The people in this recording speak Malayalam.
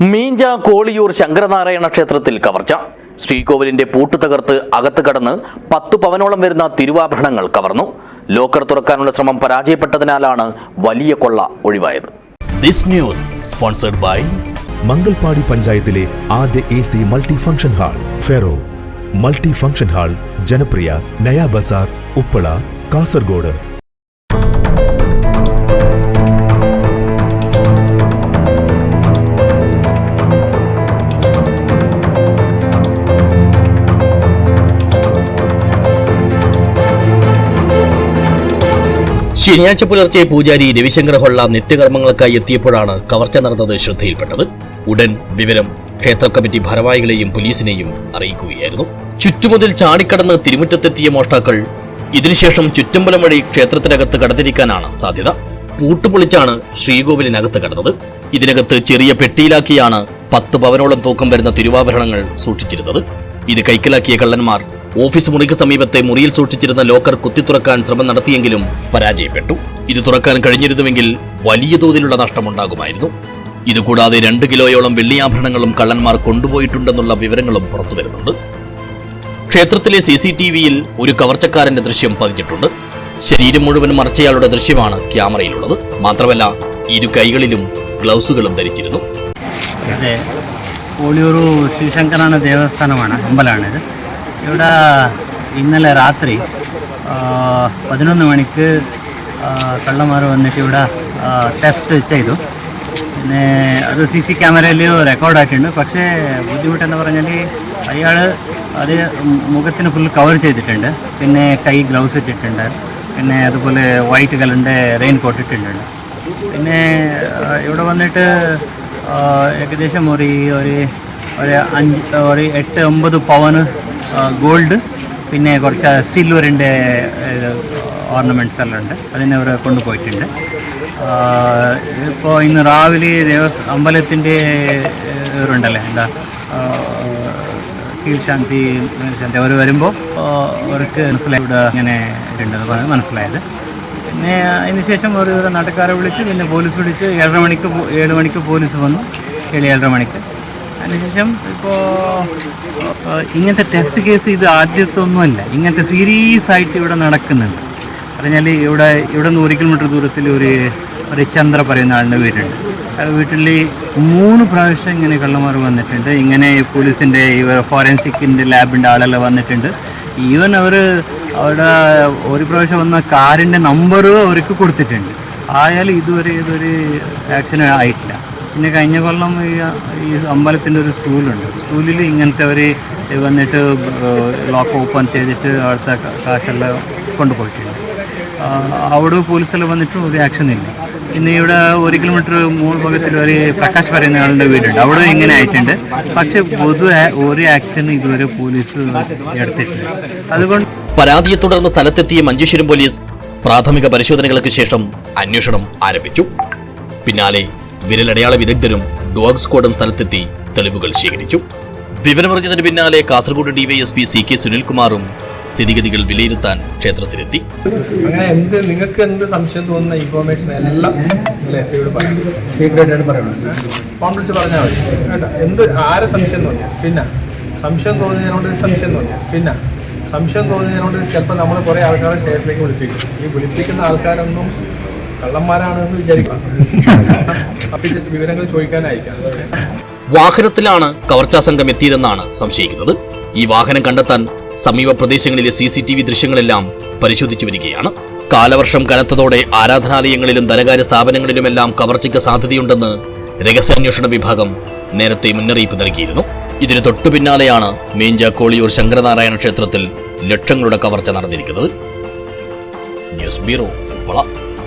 മീഞ്ച കോളിയൂർ ശങ്കരനാരായണ ക്ഷേത്രത്തിൽ കവർച്ച. ശ്രീകോവിലിന്റെ പൂട്ട് തകർത്ത് അകത്ത് കടന്ന് പത്തു പവനോളം വരുന്ന തിരുവാഭരണങ്ങൾ കവർന്നു. ലോക്കർ തുറക്കാനുള്ള ശ്രമം പരാജയപ്പെട്ടതിനാലാണ് വലിയ കൊള്ള ഒഴിവായത്. This news sponsored by Mangalpadi പഞ്ചായത്തിലെ ആദ്യ A C multi function hall ferro. Multi function hall ജനപ്രിയ നയാ ബസാർ ഉപ്പള കാസർഗോഡ്. ശനിയാഴ്ച പുലർച്ചെ പൂജാരി രവിശങ്കർ ഹൊള്ള നിത്യകർമ്മങ്ങൾക്കായി എത്തിയപ്പോഴാണ് കവർച്ച നടന്നത് ശ്രദ്ധയിൽപ്പെട്ടത്. ഉടൻ വിവരം ക്ഷേത്ര കമ്മിറ്റി ഭാരവാഹികളെയും പോലീസിനെയും അറിയിക്കുകയായിരുന്നു. ചുറ്റുമുതിൽ ചാടിക്കടന്ന് തിരുമുറ്റത്തെത്തിയ മോഷ്ടാക്കൾ ഇതിനുശേഷം ചുറ്റമ്പലം വഴി ക്ഷേത്രത്തിനകത്ത് കടന്നിരിക്കാനാണ് സാധ്യത. പൂട്ടുപൊളിച്ചാണ് ശ്രീകോവിലിനകത്ത് കടന്നത്. ഇതിനകത്ത് ചെറിയ പെട്ടിയിലാക്കിയാണ് പത്ത് പവനോളം തൂക്കം വരുന്ന തിരുവാഭരണങ്ങൾ സൂക്ഷിച്ചിരുന്നത്. ഇത് കൈക്കലാക്കിയ കള്ളന്മാർ ഓഫീസ് മുറിക്ക് സമീപത്തെ മുറിയിൽ സൂക്ഷിച്ചിരുന്ന ലോക്കർ കുത്തിത്തുറക്കാൻ ശ്രമം നടത്തിയെങ്കിലും പരാജയപ്പെട്ടു. ഇത് തുറക്കാൻ കഴിഞ്ഞിരുന്നുവെങ്കിൽ വലിയ തോതിലുള്ള നഷ്ടമുണ്ടാകുമായിരുന്നു. ഇതുകൂടാതെ രണ്ട് കിലോയോളം വെള്ളിയാഭരണങ്ങളും കള്ളന്മാർ കൊണ്ടുപോയിട്ടുണ്ടെന്നുള്ള വിവരങ്ങളും പുറത്തു വരുന്നുണ്ട് ക്ഷേത്രത്തിലെ സി സി ടി വിയിൽ ഒരു കവർച്ചക്കാരന്റെ ദൃശ്യം പതിച്ചിട്ടുണ്ട്. ശരീരം മുഴുവൻ മറച്ചയാളുടെ ദൃശ്യമാണ് ക്യാമറയിലുള്ളത്. മാത്രമല്ല ഇരു കൈകളിലും ഗ്ലൗസുകളും ധരിച്ചിരുന്നു. ഓളിയൂർ ശ്രീശങ്കരാണ് ദേവസ്ഥാനമാണ് അമ്പലമാണിത്. ഇവിടെ ഇന്നലെ രാത്രി പതിനൊന്ന് മണിക്ക് കള്ളന്മാർ വന്നിട്ട് ഇവിടെ ടെസ്റ്റ് ചെയ്തു. പിന്നെ അത് സി സി ക്യാമറയിൽ റെക്കോർഡായിട്ടുണ്ട് പക്ഷേ ബുദ്ധിമുട്ടെന്ന് പറഞ്ഞാൽ അയാൾ അത് മുഖത്തിന് ഫുൾ കവർ ചെയ്തിട്ടുണ്ട്. പിന്നെ കൈ ഗ്ലൗസ് ഇട്ടിട്ടുണ്ട്. പിന്നെ അതുപോലെ വൈറ്റ് കളറിന്റെ റെയിൻ കോട്ട് ഇട്ടിട്ടുണ്ട്. പിന്നെ ഇവിടെ വന്നിട്ട് ഏകദേശം ഒരു ഒരു ഒരു അഞ്ച് ഒരു എട്ട് ഒമ്പത് പവന് ഗോൾഡ് പിന്നെ കുറച്ച് സിൽവറിന്റെ ഓർണമെന്റ്സ് എല്ലാം ഉണ്ട്. അതിനെ അവർ കൊണ്ടുപോയിട്ടുണ്ട്. ഇപ്പോൾ ഇന്ന് രാവിലെ ദേവസ് അമ്പലത്തിന്റെ ഇവരുണ്ടല്ലേ എന്താ കീഴ്ശാന്തി മേൽശാന്തി അവർ വരുമ്പോൾ അവർക്ക് മനസ്സിലായി ഇവിടെ ഇങ്ങനെ ഉണ്ടെന്ന് മനസ്സിലായത്. പിന്നെ അതിന് ശേഷം ഒരു നാട്ടുകാരെ വിളിച്ച് പിന്നെ പോലീസ് വിളിച്ച് ഏഴര മണിക്ക് ഏഴ് മണിക്ക് പോലീസ് വന്നു. ഏഴ് ഏഴര മണിക്ക്. അതിനുശേഷം ഇപ്പോൾ ഇങ്ങനത്തെ ടെസ്റ്റ് കേസ് ഇത് ആദ്യത്തെ ഒന്നുമല്ല ഇങ്ങനത്തെ സീരീസ് ആയിട്ട് ഇവിടെ നടക്കുന്നുണ്ട്. പറഞ്ഞാൽ ഇവിടെ ഇവിടെ നിന്ന് ഒരു കിലോമീറ്റർ ദൂരത്തിൽ ഒരു ഒരു ചന്ദ്ര പറയുന്ന ആളുടെ വീടുണ്ട്. വീട്ടിൽ മൂന്ന് പ്രാവശ്യം ഇങ്ങനെ കള്ളന്മാർ വന്നിട്ടുണ്ട്. ഇങ്ങനെ പോലീസിന്റെ ഇവ ഫോറൻസിക്കിന്റെ ലാബിന്റെ ആളെല്ലാം വന്നിട്ടുണ്ട്. ഈവൻ അവർ അവിടെ ഒരു പ്രാവശ്യം വന്ന കാറിന്റെ നമ്പറും അവർക്ക് കൊടുത്തിട്ടുണ്ട്. ആയാലും ഇതുവരെ ഇതൊരു ആക്ഷൻ ആയിട്ടില്ല. പിന്നെ കഴിഞ്ഞ കൊല്ലം ഈ ഈ അമ്പലത്തിന്റെ ഒരു സ്കൂളുണ്ട് സ്കൂളിൽ ഇങ്ങനത്തെ അവർ വന്നിട്ട് ലോക്ക് ഓപ്പൺ ചെയ്തിട്ട് അവിടുത്തെ കാശെല്ലാം കൊണ്ടുപോയിട്ടുണ്ട്. അവിടെ പോലീസെല്ലാം വന്നിട്ട് ഒരു ആക്ഷൻ ഇല്ല. പിന്നെ ഇവിടെ ഒരു കിലോമീറ്റർ മൂന്ന് ഭാഗത്തിൽ ഒരു പ്രകാശ് പറയുന്ന ആളുടെ വീടുണ്ട്. അവിടെ ഇങ്ങനെ ആയിട്ടുണ്ട്. പക്ഷേ പൊതുവെ ഒരു ആക്ഷൻ ഇതുവരെ പോലീസ് എടുത്തിട്ടില്ല. അതുകൊണ്ട് പരാതിയെ തുടർന്ന് സ്ഥലത്തെത്തിയ മഞ്ചേശ്വരം പോലീസ് പ്രാഥമിക പരിശോധനകൾക്ക് ശേഷം അന്വേഷണം ആരംഭിച്ചു. പിന്നാലെ വിരലടയാള വിദഗ്ധരും ഡോഗ് സ്ക്വാഡും സ്ഥലത്തെത്തി തെളിവുകൾ ശേഖരിച്ചു. വിവരമറിഞ്ഞതിന് പിന്നാലെ കാസർഗോഡ് ഡിവൈഎസ്പി സി കെ സുനിൽകുമാറും സ്ഥിതിഗതികൾ വിലയിരുത്താൻ ക്ഷേത്രത്തിലെത്തി. അങ്ങനെ എന്ത് നിങ്ങൾക്ക് എന്ത് സംശയം തോന്നുന്ന ഇൻഫോർമേഷൻ എല്ലാം എസ് പറയണം. ഫോൺ വിളിച്ച് പറഞ്ഞാൽ മതി. കേട്ടോ? എന്ത് ആരെ സംശയം തോന്നിയാൽ പിന്നെ സംശയം തോന്നിയതിനോട് സംശയം തോന്നിയാൽ പിന്നെ സംശയം തോന്നിയതിനോട് ചിലപ്പോൾ നമ്മൾ കുറേ ആൾക്കാരെ സ്റ്റേഷനിലേക്ക് വിളിപ്പിക്കും. ഈ വിളിപ്പിക്കുന്ന ആൾക്കാരൊന്നും വാഹനത്തിലാണ് കവർച്ചാ സംഘം എത്തിയതെന്നാണ് സംശയിക്കുന്നത്. ഈ വാഹനം കണ്ടെത്താൻ സമീപ പ്രദേശങ്ങളിലെ സി സി ടി വി ദൃശ്യങ്ങളെല്ലാം പരിശോധിച്ചു വരികയാണ്. കാലവർഷം കനത്തതോടെ ആരാധനാലയങ്ങളിലും ധനകാര്യ സ്ഥാപനങ്ങളിലുമെല്ലാം കവർച്ചയ്ക്ക് സാധ്യതയുണ്ടെന്ന് രഹസ്യാന്വേഷണ വിഭാഗം നേരത്തെ മുന്നറിയിപ്പ് നൽകിയിരുന്നു. ഇതിന് തൊട്ടു പിന്നാലെയാണ് ശങ്കരനാരായണ ക്ഷേത്രത്തിൽ ലക്ഷങ്ങളുടെ കവർച്ച നടന്നിരിക്കുന്നത്. News bureau Uppala